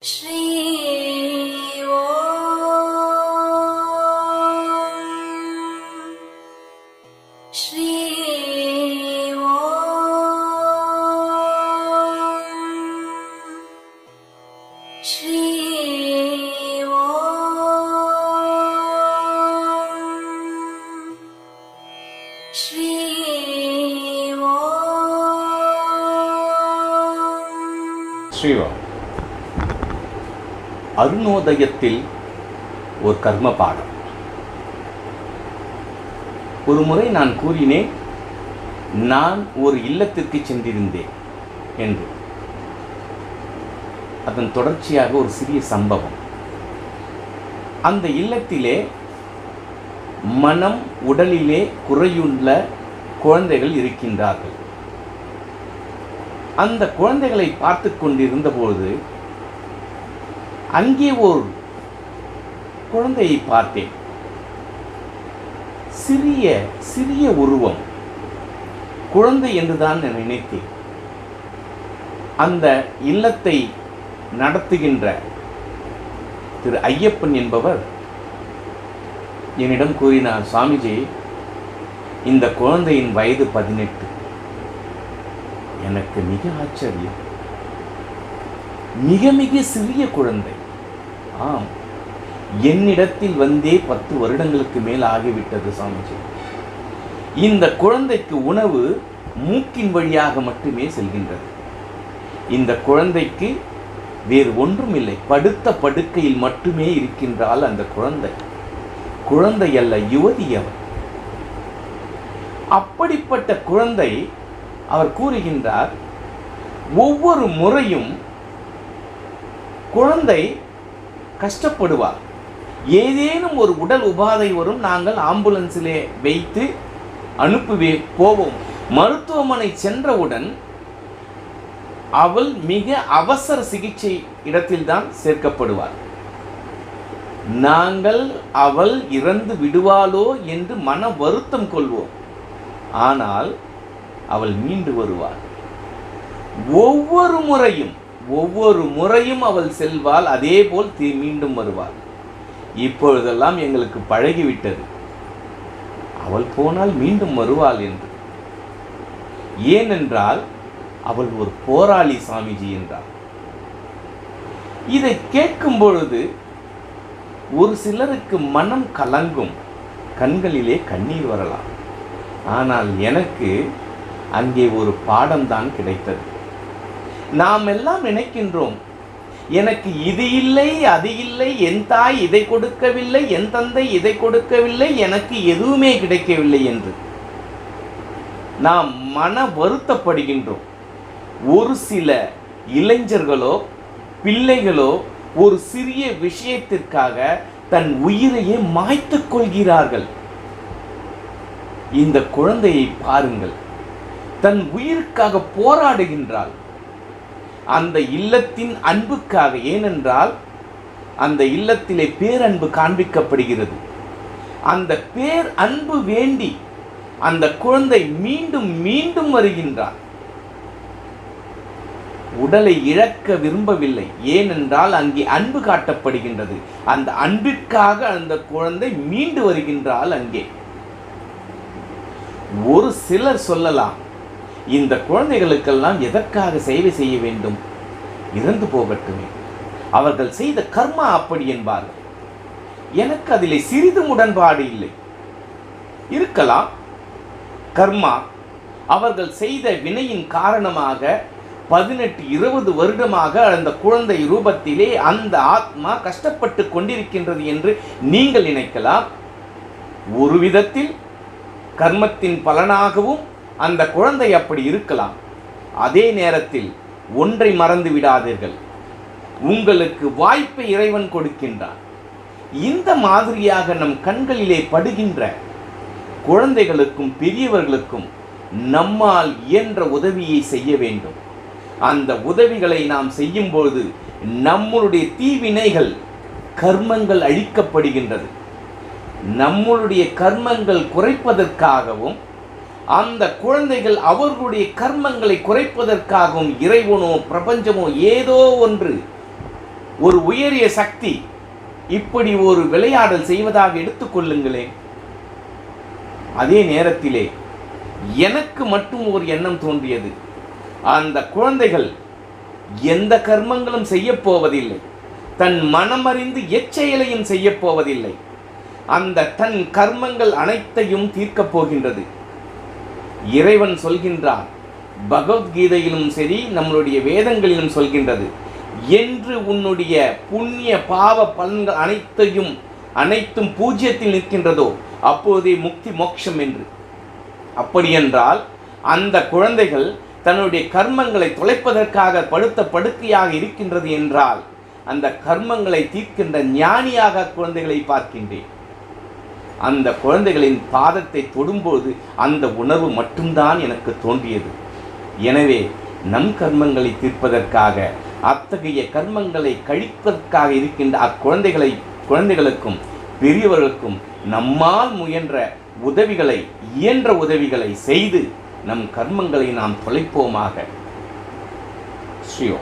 Shri Om Shri。吧。அருணோதயத்தில் ஒரு கர்ம பாடம் ஒரு முறை நான் கூறினேன் நான் ஒரு இல்லத்திற்கு சென்றிருந்தேன் என்று. அதன் தொடர்ச்சியாக ஒரு சிறிய சம்பவம். அந்த இல்லத்திலே மனம் உடலிலே குறையுள்ள குழந்தைகள் இருக்கின்றார்கள். அந்த குழந்தைகளை பார்த்து கொண்டிருந்தபோது அங்கே ஒரு குழந்தையை பார்த்தேன். சிறிய சிறிய உருவம். குழந்தை என்றுதான் நான் நினைத்தேன். அந்த இல்லத்தை நடத்துகின்ற திரு ஐயப்பன் என்பவர் என்னிடம் கூறினார் சுவாமிஜி இந்த குழந்தையின் வயது பதினெட்டு. எனக்கு மிக ஆச்சரியம். மிக மிக சிறிய குழந்தை. ஆம். என்னிடத்தில் வந்தே பத்து வருடங்களுக்கு மேல் ஆகிவிட்டது சாமிஜி. இந்த குழந்தைக்கு உணவு மூக்கின் வழியாக மட்டுமே செல்கின்றது. இந்த குழந்தைக்கு வேறு ஒன்றும் இல்லை படுத்த படுக்கையில் மட்டுமே இருக்கின்றால் அந்த குழந்தை. குழந்தை அல்ல யுவதி அவர் அப்படிப்பட்ட குழந்தை அவர் கூறுகின்றார் ஒவ்வொரு முறையும் குழந்தை கஷ்டப்படுவார். ஏதேனும் ஒரு உடல் உபாதை வரும் நாங்கள் ஆம்புலன்ஸிலே வைத்து அனுப்புவே போவோம். மருத்துவமனை சென்றவுடன் அவள் மிக அவசர சிகிச்சை இடத்தில்தான் சேர்க்கப்படுவார் நாங்கள் அவள் இறந்து விடுவாளோ என்று மன வருத்தம் கொள்வோம். ஆனால் அவள் மீண்டு வருவாள். ஒவ்வொரு முறையும் ஒவ்வொரு முறையும் அவள் செல்வாள் அதே போல் தீ மீண்டும் வருவாள். இப்பொழுதெல்லாம் எங்களுக்கு பழகிவிட்டது. அவள் போனால் மீண்டும் வருவாள் என்று. ஏனென்றால் அவள் ஒரு போராளி சாமிஜி என்றாள். இதை கேட்கும் பொழுது ஒரு சிலருக்கு மனம் கலங்கும் கண்களிலே கண்ணீர் வரலாம். ஆனால் எனக்கு அங்கே ஒரு பாடம்தான் கிடைத்தது. நாம் எல்லாம் நினைக்கின்றோம். எனக்கு இது இல்லை அது இல்லை என் தாய் இதை கொடுக்கவில்லை என் தந்தை இதை கொடுக்கவில்லை எனக்கு எதுவுமே கிடைக்கவில்லை என்று. நாம் மன வருத்தப்படுகின்றோம். ஒரு சில இளைஞர்களோ பிள்ளைகளோ ஒரு சிறிய விஷயத்திற்காக தன் உயிரையே மாய்த்து கொள்கிறார்கள். இந்த குழந்தையை பாருங்கள். தன் உயிருக்காக போராடுகின்றாள். அந்த இல்லத்தின் அன்புக்காக ஏனென்றால் அந்த இல்லத்திலே பேரன்பு காண்பிக்கப்படுகிறது. அந்த பேர் அன்பு வேண்டி அந்த குழந்தை மீண்டும் மீண்டும் வருகின்றார் உடலை இழக்க விரும்பவில்லை ஏனென்றால் அங்கே அன்பு காட்டப்படுகின்றது. அந்த அன்பிற்காக அந்த குழந்தை மீண்டு வருகின்றால் அங்கே. ஒரு சிலர் சொல்லலாம் இந்த குழந்தைகளுக்கெல்லாம் எதற்காக சேவை செய்ய வேண்டும்? இறந்து போகட்டுமே. அவர்கள் செய்த கர்மா அப்படி என்பார்கள். எனக்கு அதில் சிறிதும் உடன்பாடு இல்லை. இருக்கலாம். கர்மா அவர்கள் செய்த வினையின் காரணமாக பதினெட்டு இருபது வருடமாக அந்த குழந்தை ரூபத்திலே அந்த ஆத்மா கஷ்டப்பட்டு கொண்டிருக்கின்றது என்று நீங்கள் நினைக்கலாம். ஒரு விதத்தில் கர்மத்தின் பலனாகவும் அந்த குழந்தை அப்படி இருக்கலாம். அதே நேரத்தில் ஒன்றை மறந்து விடாதீர்கள். உங்களுக்கு வாய்ப்பை இறைவன் கொடுக்கின்றான். இந்த மாதிரியாக நம் கண்களிலே படுகின்ற குழந்தைகளுக்கும் பெரியவர்களுக்கும் நம்மால் இயன்ற உதவியை செய்ய வேண்டும். அந்த உதவிகளை நாம் செய்யும்பொழுது நம்மளுடைய தீவினைகள் கர்மங்கள் அழிக்கப்படுகின்றது. நம்மளுடைய கர்மங்கள் குறைப்பதற்காகவும் அந்த குழந்தைகள் அவர்களுடைய கர்மங்களை குறைப்பதற்காகவும் இறைவனோ பிரபஞ்சமோ ஏதோ ஒன்று ஒரு உயரிய சக்தி இப்படி ஒரு விளையாடல் செய்வதாக எடுத்துக்கொள்ளுங்களேன் அதே நேரத்திலே எனக்கு மட்டும் ஒரு எண்ணம் தோன்றியது. அந்த குழந்தைகள் எந்த கர்மங்களும் செய்யப் போவதில்லை. தன் மனமறிந்து எச்செயலையும் செய்யப்போவதில்லை அந்த தன் கர்மங்கள் அனைத்தையும் தீர்க்கப் போகின்றது. இறைவன் சொல்கின்றான் பகவத்கீதையிலும் சரி நம்மளுடைய வேதங்களிலும் சொல்கின்றது. என்று உன்னுடைய புண்ணிய பாவ பலன்கள் அனைத்தையும் அனைத்தும் பூஜ்யத்தில் நிற்கின்றதோ அப்போதே முக்தி மோட்சம் என்று. அப்படியென்றால் அந்த குழந்தைகள் தன்னுடைய கர்மங்களை தொலைப்பதற்காக படுத்த படுக்கையாக இருக்கின்றது என்றால் அந்த கர்மங்களை தீர்க்கின்ற ஞானியாக குழந்தைகளை பார்க்கின்றேன். அந்த குழந்தைகளின் பாதத்தை தொடும்போது அந்த உணர்வு மட்டும்தான் எனக்கு தோன்றியது. எனவே நம் கர்மங்களை தீர்ப்பதற்காக அத்தகைய கர்மங்களை கழிப்பதற்காக இருக்கின்ற அக்குழந்தைகளை குழந்தைகளுக்கும் பெரியவர்களுக்கும் நம்மால் முயன்ற உதவிகளை இயன்ற உதவிகளை செய்து நம் கர்மங்களை நாம் தொலைப்போமாக. ஸ்ரீயோ